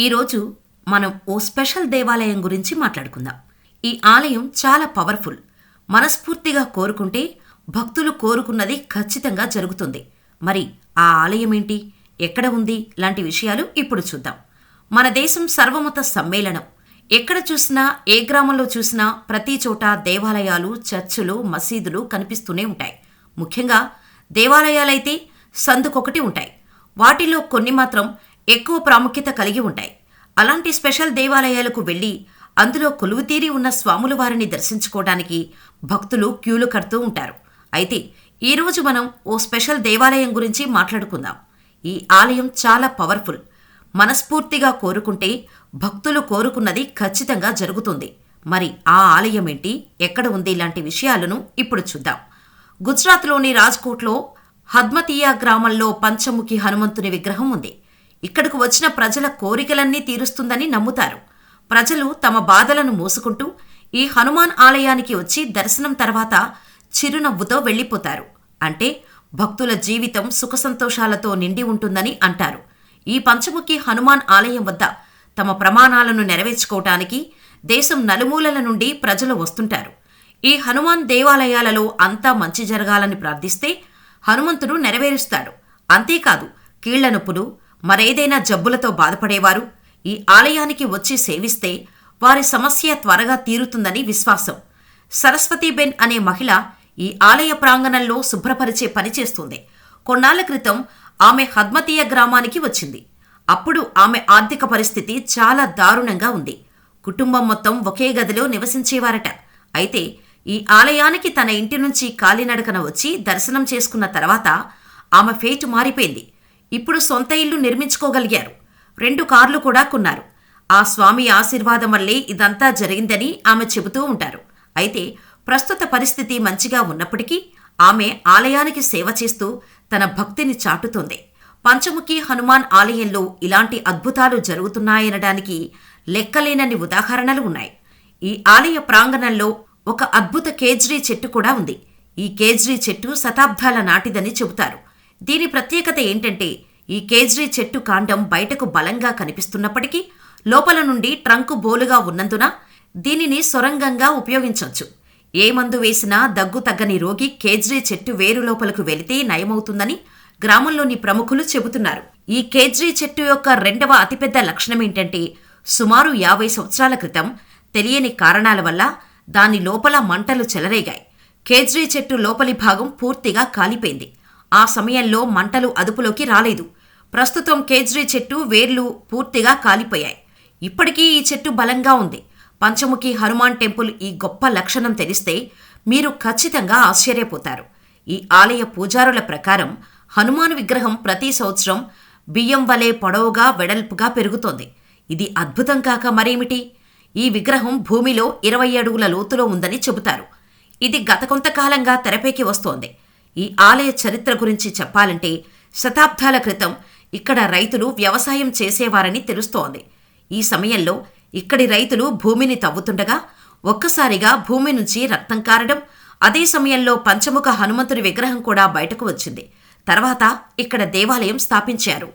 ఈరోజు మనం ఓ స్పెషల్ దేవాలయం గురించి మాట్లాడుకుందాం. ఈ ఆలయం చాలా పవర్ఫుల్. మనస్ఫూర్తిగా కోరుకుంటే భక్తులు కోరుకున్నది ఖచ్చితంగా జరుగుతుంది. మరి ఆ ఆలయం ఏంటి? ఎక్కడ ఉంది? లాంటి విషయాలు ఇప్పుడు చూద్దాం. మన దేశం సర్వమత సమ్మేళనం. ఎక్కడ చూసినా ఏ గ్రామంలో చూసినా ప్రతి చోట దేవాలయాలు చర్చులు మసీదులు కనిపిస్తూనే ఉంటాయి. ముఖ్యంగా దేవాలయాలైతే సందుకొకటి ఉంటాయి. వాటిలో కొన్ని మాత్రం ఎక్కువ ప్రాముఖ్యత కలిగి ఉంటాయి. అలాంటి స్పెషల్ దేవాలయాలకు వెళ్ళి అందులో కొలువుతీరి ఉన్న స్వాముల వారిని దర్శించుకోవడానికి భక్తులు క్యూలు కడుతూ ఉంటారు. అయితే ఈరోజు మనం ఓ స్పెషల్ దేవాలయం గురించి మాట్లాడుకుందాం. ఈ ఆలయం చాలా పవర్ఫుల్. మనస్ఫూర్తిగా కోరుకుంటే భక్తులు కోరుకున్నది ఖచ్చితంగా జరుగుతుంది. మరి ఆ ఆలయం ఏంటి? ఎక్కడ ఉంది? ఇలాంటి విషయాలను ఇప్పుడు చూద్దాం. గుజరాత్లోని రాజ్కోట్లో హద్మతీయా గ్రామంలో పంచముఖి హనుమంతుని విగ్రహం ఉంది. ఇక్కడకు వచ్చిన ప్రజల కోరికలన్నీ తీరుస్తుందని నమ్ముతారు. ప్రజలు తమ బాధలను మోసుకుంటూ ఈ హనుమాన్ ఆలయానికి వచ్చి దర్శనం తర్వాత చిరునవ్వుతో వెళ్ళిపోతారు. అంటే భక్తుల జీవితం సుఖసంతోషాలతో నిండి ఉంటుందని అంటారు. ఈ పంచముఖి హనుమాన్ ఆలయం వద్ద తమ ప్రమాణాలను నెరవేర్చుకోవటానికి దేశం నలుమూలల నుండి ప్రజలు వస్తుంటారు. ఈ హనుమాన్ దేవాలయాలలో అంతా మంచి జరగాలని ప్రార్థిస్తే హనుమంతుడు నెరవేరుస్తాడు. అంతేకాదు కీళ్ళ నొప్పులు మరేదైనా జబ్బులతో బాధపడేవారు ఈ ఆలయానికి వచ్చి సేవిస్తే వారి సమస్య త్వరగా తీరుతుందని విశ్వాసం. సరస్వతీబెన్ అనే మహిళ ఈ ఆలయ ప్రాంగణంలో శుభ్రపరిచే పనిచేస్తుంది కొన్నాళ్ళ క్రితం ఆమె హద్మతీయ గ్రామానికి వచ్చింది. అప్పుడు ఆమె ఆర్థిక పరిస్థితి చాలా దారుణంగా ఉంది. కుటుంబం మొత్తం ఒకే గదిలో నివసించేవారట. అయితే ఈ ఆలయానికి తన ఇంటి నుంచి కాలినడకన వచ్చి దర్శనం చేసుకున్న తర్వాత ఆమె ఫేటు మారిపోయింది. ఇప్పుడు సొంత ఇల్లు నిర్మించుకోగలిగారు. రెండు కార్లు కూడా కొన్నారు. ఆ స్వామి ఆశీర్వాదం వల్లే ఇదంతా జరిగిందని ఆమె చెబుతూ ఉంటారు. అయితే ప్రస్తుత పరిస్థితి మంచిగా ఉన్నప్పటికీ ఆమె ఆలయానికి సేవ చేస్తూ తన భక్తిని చాటుతోంది. పంచముఖి హనుమాన్ ఆలయంలో ఇలాంటి అద్భుతాలు జరుగుతున్నాయనడానికి లెక్కలేనన్ని ఉదాహరణలు ఉన్నాయి. ఈ ఆలయ ప్రాంగణంలో ఒక అద్భుత కేజ్రీ చెట్టు కూడా ఉంది. ఈ కేజ్రీ చెట్టు శతాబ్దాల నాటిదని చెబుతారు. దీని ప్రత్యేకత ఏంటంటే ఈ కేజ్రీ చెట్టు కాండం బయటకు బలంగా కనిపిస్తున్నప్పటికీ లోపల నుండి ట్రంకు బోలుగా ఉన్నందున దీనిని సొరంగంగా ఉపయోగించవచ్చు ఏ మందు వేసినా దగ్గు తగ్గని రోగి కేజ్రీ చెట్టు వేరు లోపలకు వెళితే నయమవుతుందని గ్రామంలోని ప్రముఖులు చెబుతున్నారు. ఈ కేజ్రీ చెట్టు యొక్క రెండవ అతిపెద్ద లక్షణం ఏంటంటే సుమారు యాభై సంవత్సరాల క్రితం తెలియని కారణాల వల్ల దాని లోపల మంటలు చెలరేగాయి. కేజ్రీ చెట్టు లోపలి భాగం పూర్తిగా కాలిపోయింది. ఆ సమయంలో మంటలు అదుపులోకి రాలేదు. ప్రస్తుతం కేజ్రీ చెట్టు వేర్లు పూర్తిగా కాలిపోయాయి. ఇప్పటికీ ఈ చెట్టు బలంగా ఉంది. పంచముఖి హనుమాన్ టెంపుల్ ఈ గొప్ప లక్షణం తెలిస్తే మీరు ఖచ్చితంగా ఆశ్చర్యపోతారు. ఈ ఆలయ పూజారుల ప్రకారం హనుమాన్ విగ్రహం ప్రతి సంవత్సరం బియ్యం వలె పొడవుగా వెడల్పుగా పెరుగుతోంది. ఇది అద్భుతం కాక మరేమిటి? ఈ విగ్రహం భూమిలో ఇరవై అడుగుల లోతులో ఉందని చెబుతారు. ఇది గత కొంతకాలంగా తెరపైకి వస్తోంది. ఈ ఆలయ చరిత్ర గురించి చెప్పాలంటే శతాబ్దాల క్రితం ఇక్కడ రైతులు వ్యవసాయం చేసేవారని తెలుస్తోంది. ఈ సమయంలో ఇక్కడి రైతులు భూమిని తవ్వుతుండగా ఒక్కసారిగా భూమి నుంచి రక్తం కారడం అదే సమయంలో పంచముఖ హనుమంతుడి విగ్రహం కూడా బయటకు వచ్చింది. తర్వాత ఇక్కడ దేవాలయం స్థాపించారు.